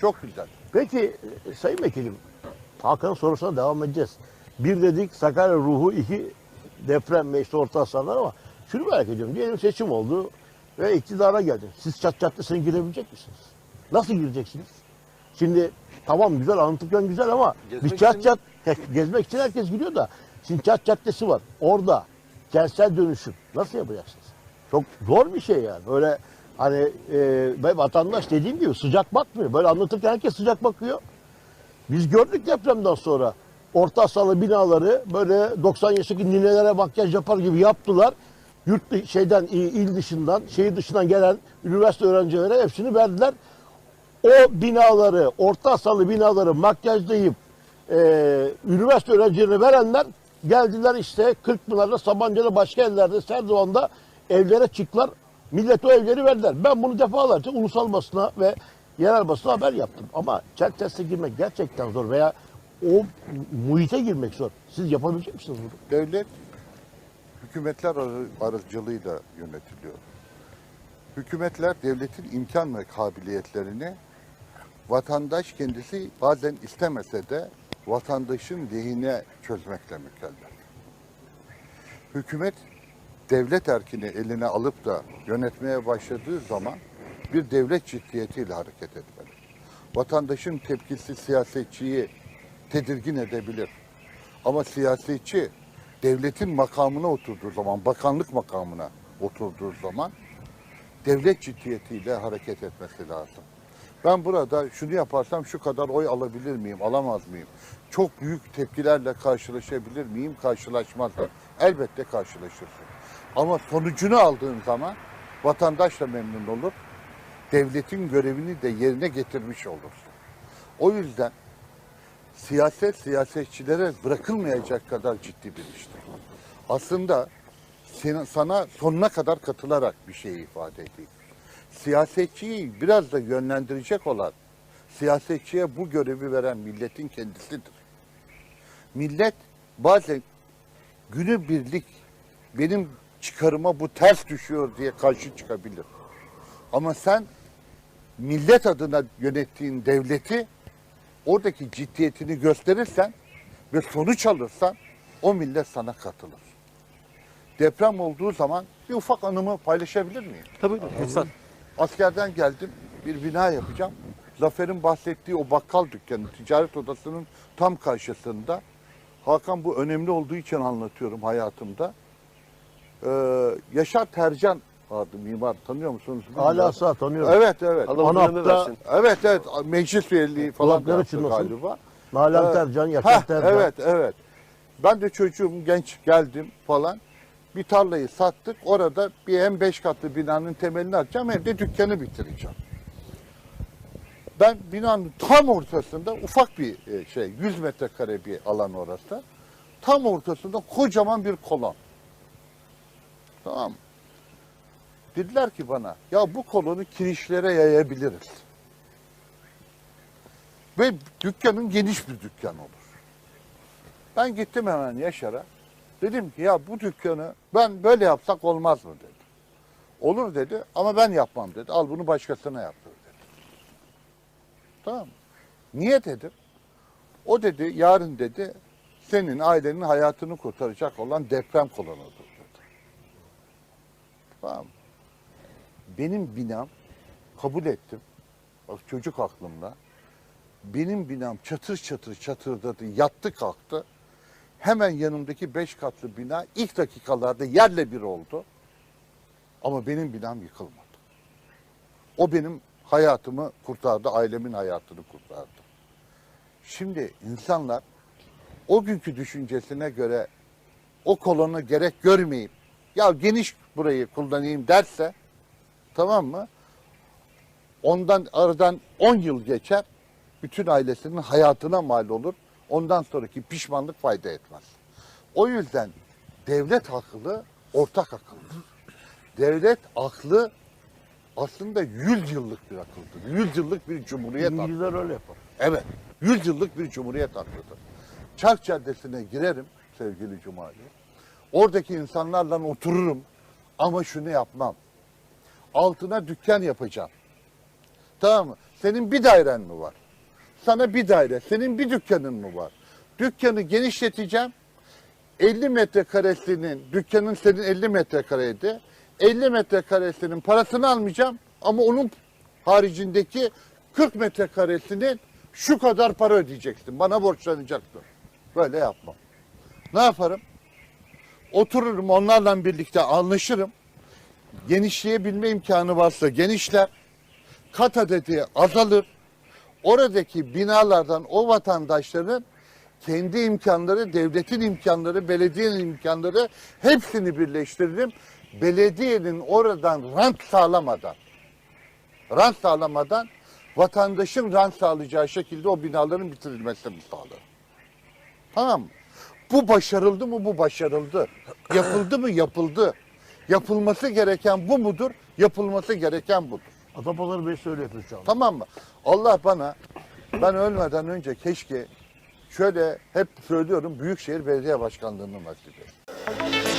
Çok güzel. Peki e, Sayın Vekilim, Hakan'ın sorusuna devam edeceğiz. Bir dedik Sakarya ruhu, iki deprem ve işte orta hasarlar ama şunu merak ediyorum. Diyelim seçim oldu ve iktidara geldi. Siz çat çatlısına girebilecek misiniz? Nasıl gireceksiniz? Şimdi tamam güzel anlatırken güzel ama Gezmek bir çat için- çat gezmek için herkes giriyor da şimdi çat caddesi var. Orada kentsel dönüşüm nasıl yapacaksınız? Çok zor bir şey yani. Böyle hani e, vatandaş dediğim gibi sıcak bakmıyor. Böyle anlatırken herkes sıcak bakıyor. Biz gördük depremden sonra orta hasarlı binaları böyle 90 yaşındaki ninelere makyaj yapar gibi yaptılar. Yurt şeyden il dışından, şehir dışından gelen üniversite öğrencilere hepsini verdiler. O binaları, orta hasarlı binaları makyajlayıp e, üniversite öğrencilerine verenler geldiler işte Kırkpınar'da, Sabancı'da, başka yerlerde, Serdivan'da evlere çıktılar. Millet o evleri verdiler. Ben bunu defalarca ulusal basına ve yerel basına haber yaptım. Ama çel teste girmek gerçekten zor veya o muhite girmek zor. Siz yapabilecek misiniz bunu? Devlet hükümetler aracılığıyla yönetiliyor. Hükümetler devletin imkan ve kabiliyetlerini vatandaş kendisi bazen istemese de vatandaşın lehine çözmekle mükellef. Hükümet devlet erkini eline alıp da yönetmeye başladığı zaman bir devlet ciddiyetiyle hareket etmeli. Vatandaşın tepkisi siyasetçiyi tedirgin edebilir. Ama siyasetçi devletin makamına oturduğu zaman, bakanlık makamına oturduğu zaman devlet ciddiyetiyle hareket etmesi lazım. Ben burada şunu yaparsam şu kadar oy alabilir miyim, alamaz mıyım? Çok büyük tepkilerle karşılaşabilir miyim, karşılaşmazlar. Elbette karşılaşırsın. Ama sonucunu aldığın zaman vatandaş da memnun olur. Devletin görevini de yerine getirmiş olursun. O yüzden siyaset siyasetçilere bırakılmayacak kadar ciddi bir iştir. Aslında sana sonuna kadar katılarak bir şey ifade edeyim. Siyasetçiyi biraz da yönlendirecek olan, siyasetçiye bu görevi veren milletin kendisidir. Millet bazen günü birlik benim çıkarıma bu ters düşüyor diye karşı çıkabilir. Ama sen millet adına yönettiğin devleti oradaki ciddiyetini gösterirsen ve sonuç alırsan o millet sana katılır. Deprem olduğu zaman bir ufak anımı paylaşabilir miyim? Tabii lütfen. Askerden geldim bir bina yapacağım. Zafer'in bahsettiği o bakkal dükkanı ticaret odasının tam karşısında. Hakan bu önemli olduğu için anlatıyorum hayatımda. Ee, Yaşar Tercan vardı mimar tanıyor musunuz? bilmiyorum. Hala sağ tanıyorum. Evet evet. Allah uzun ömür Anapta- versin. Evet evet meclis üyeliği falan da Kulakları yaptı çınlasın. galiba. Nalan Evet. Tercan, Yaşar Hah, Tercan. Evet evet. Ben de çocuğum genç geldim falan. Bir tarlayı sattık. Orada bir hem beş katlı binanın temelini atacağım hem de dükkanı bitireceğim. Ben binanın tam ortasında ufak bir e, şey 100 metrekare bir alan orası. Tam ortasında kocaman bir kolon. Tamam? Dediler ki bana ya bu kolonu kirişlere yayabiliriz. Ve dükkanın geniş bir dükkan olur. Ben gittim hemen Yaşar'a. Dedim ki ya bu dükkanı ben böyle yapsak olmaz mı dedi. Olur dedi ama ben yapmam dedi. Al bunu başkasına yaptır dedi. Tamam? Niye dedim. O dedi yarın dedi senin ailenin hayatını kurtaracak olan deprem kolonudur. Tamam? Benim binam kabul ettim. Bak çocuk aklımda. Benim binam çatır çatır çatırdadı, yattı kalktı. Hemen yanımdaki beş katlı bina ilk dakikalarda yerle bir oldu. Ama benim binam yıkılmadı. O benim hayatımı kurtardı, ailemin hayatını kurtardı. Şimdi insanlar o günkü düşüncesine göre o kolonu gerek görmeyip ya geniş burayı kullanayım derse tamam mı? Ondan aradan 10 yıl geçer. Bütün ailesinin hayatına mal olur. Ondan sonraki pişmanlık fayda etmez. O yüzden devlet aklı ortak akıldır. Devlet aklı aslında 100 yıllık bir akıldır. 100 yıllık bir cumhuriyet aklıdır. İngilizler öyle yapar. Evet. 100 yıllık bir cumhuriyet aklıdır. Çark Caddesi'ne girerim sevgili Cumali. Oradaki insanlarla otururum ama şunu yapmam. Altına dükkan yapacağım. Tamam mı? Senin bir dairen mi var? Sana bir daire. Senin bir dükkanın mı var? Dükkanı genişleteceğim. 50 metrekaresinin, dükkanın senin 50 metrekareydi. 50 metrekaresinin parasını almayacağım ama onun haricindeki 40 metrekaresinin şu kadar para ödeyeceksin. Bana borçlanacaksın. Böyle yapmam. Ne yaparım? Otururum onlarla birlikte anlaşırım. Genişleyebilme imkanı varsa genişler. Kat adedi azalır. Oradaki binalardan o vatandaşların kendi imkanları, devletin imkanları, belediyenin imkanları hepsini birleştiririm. Belediyenin oradan rant sağlamadan, rant sağlamadan vatandaşın rant sağlayacağı şekilde o binaların bitirilmesini sağlarım. Tamam mı? Bu başarıldı mı? Bu başarıldı. Yapıldı mı? Yapıldı. Yapılması gereken bu mudur? Yapılması gereken budur. Atapazarı Bey söyle yapıyor şu an. Tamam mı? Allah bana ben ölmeden önce keşke şöyle hep söylüyorum Büyükşehir Belediye Başkanlığı'nı nasip et.